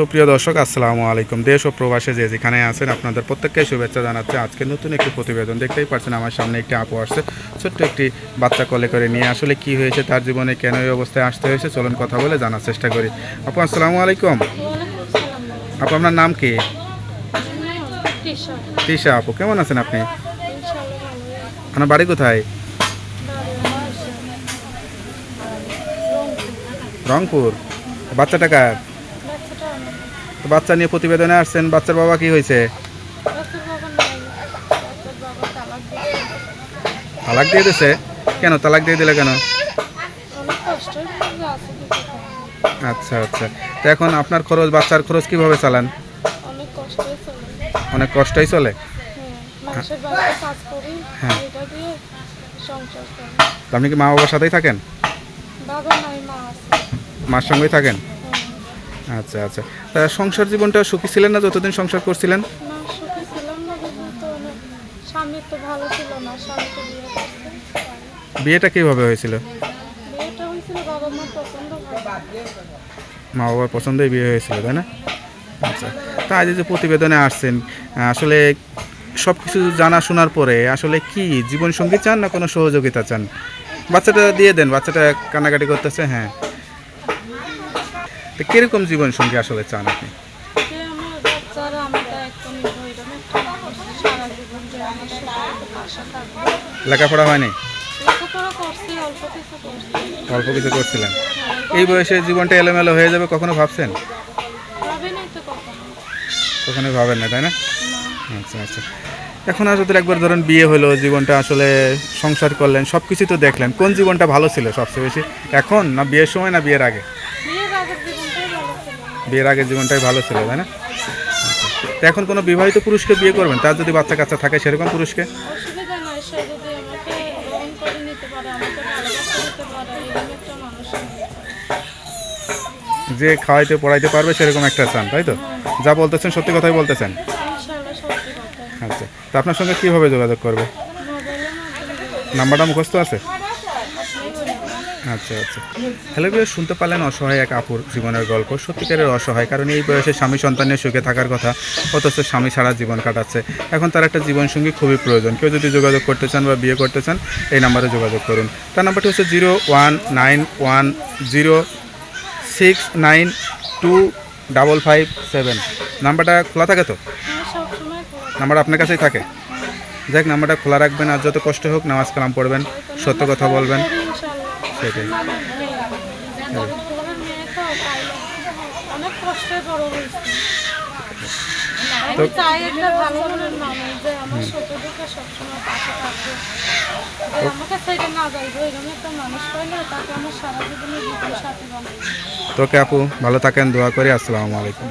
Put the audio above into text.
সুপ্রিয় দর্শক, আসসালামু আলাইকুম। দেশ ও প্রবাসে যে যেখানে আছেন, আপনাদের প্রত্যেককে শুভেচ্ছা জানাচ্ছে। আজকে নতুন একটি প্রতিবেদন দেখতেই পাচ্ছেন, আমার সামনে একটি আপু আসছে। ছোট্ট একটি বাচ্চা কলে করে নিয়ে আসলে কি হয়েছে, তার জীবনে কেন এই অবস্থায় আসতে হয়েছে, চলুন কথা বলে জানার চেষ্টা করি। আপু, আসসালামু আলাইকুম। আপু, আপনার নাম কি? তিশা আপু, কেমন আছেন আপনি? আপনার বাড়ি কোথায়? রংপুর। বাচ্চাটা কার? তো বাচ্চা নিয়ে প্রতিবেদনে আসছেন বাচ্চার বাবা কি হয়েছে? তালাক দিয়ে দিছে? কেন? তালাক দিয়ে দিলে কেন? আচ্ছা আচ্ছা। তো এখন আপনার খরচ বাচ্চার খরচ কীভাবে চালান? অনেক কষ্টই চলে। হ্যাঁ। আপনি কি মা বাবার সাথেই থাকেন? মার সঙ্গেই থাকেন। আচ্ছা আচ্ছা। তা সংসার জীবনটা সুখী ছিলেন না? যতদিন সংসার করছিলেন? বিয়েটা কীভাবে হয়েছিল? হয়। মা বাবার পছন্দই বিয়ে হয়েছিল তাই না? আচ্ছা। তা আজ যে প্রতিবেদনে আসছেন আসলে সব কিছু জানা শোনার পরে আসলে কি জীবনসঙ্গী চান না কোনো সহযোগিতা চান? বাচ্চাটা দিয়ে দেন বাচ্চাটা কান্নাকাটি করতেছে হ্যাঁ। তো কীরকম জীবনসঙ্গী আসলে চান আপনি? জীবন লেখাপড়া হয়নি? অল্প কিছু করছি। করছিলেন। এই বয়সে জীবনটা এলোমেলো হয়ে যাবে কখনো ভাবছেন? ভাবে কখনো। কখনোই ভাবেন না তাই না? আচ্ছা আচ্ছা। এখন যদি একবার ধরেন বিয়ে হলো জীবনটা আসলে সংসার করলেন সব কিছু তো দেখলেন। কোন জীবনটা ভালো ছিল সবচেয়ে বেশি? এখন না বিয়ের সময় না বিয়ের আগে বিয়ের আগের জীবনটাই ভালো ছিল বিয়ের আগের জীবনটাই ভালো ছিল তাই না। এখন কোনো বিবাহিত পুরুষকে বিয়ে করবেন? তার যদি বাচ্চা কাচ্চা থাকে সেরকম পুরুষকে? যে খাওয়াইতে পড়াইতে পারবে সেরকম একটা চান তাই তো? যা বলতেছেন সত্যি কথাই বলতেছেন? আচ্ছা তো আপনার সঙ্গে কীভাবে যোগাযোগ করবে? নাম্বারটা মুখস্থ আছে? আচ্ছা আচ্ছা। হ্যালো বিয়ে শুনতে পারলেন অসহায় এক আপুর জীবনের গল্প। সত্যিকারের অসহায় কারণ এই বয়সে স্বামী সন্তানের সুখে থাকার কথা অথচ স্বামী সারা জীবন কাটাচ্ছে। এখন তার একটা জীবনসঙ্গী খুবই প্রয়োজন। কেউ যদি যোগাযোগ করতে চান বা বিয়ে করতে চান এই নাম্বারে যোগাযোগ করুন। তার নাম্বারটি হচ্ছে zero one nine one zero six nine two double five seven. নাম্বারটা খোলা থাকে তো? হ্যাঁ নাম্বার আপনার কাছেই থাকে। যাক নাম্বারটা খোলা রাখবেন আর যত কষ্ট হোক নামাজ কালাম পড়বেন সত্য কথা বলবেন। সেটাই। অনেক কষ্টে বড় হয়েছে। তো- আমি চাই একটা ভালো মনের মানুষ যে আমার সবসময় পাশে থাকবে। যে আমাকে ছেড়ে না যাইবো এরকম একটা মানুষ পাইলে তাকে আমার সারা জীবনের জীবন সাথী বানাবো তোকে আপু ভালো থাকেন দোয়া করি আসসালামু আলাইকুম।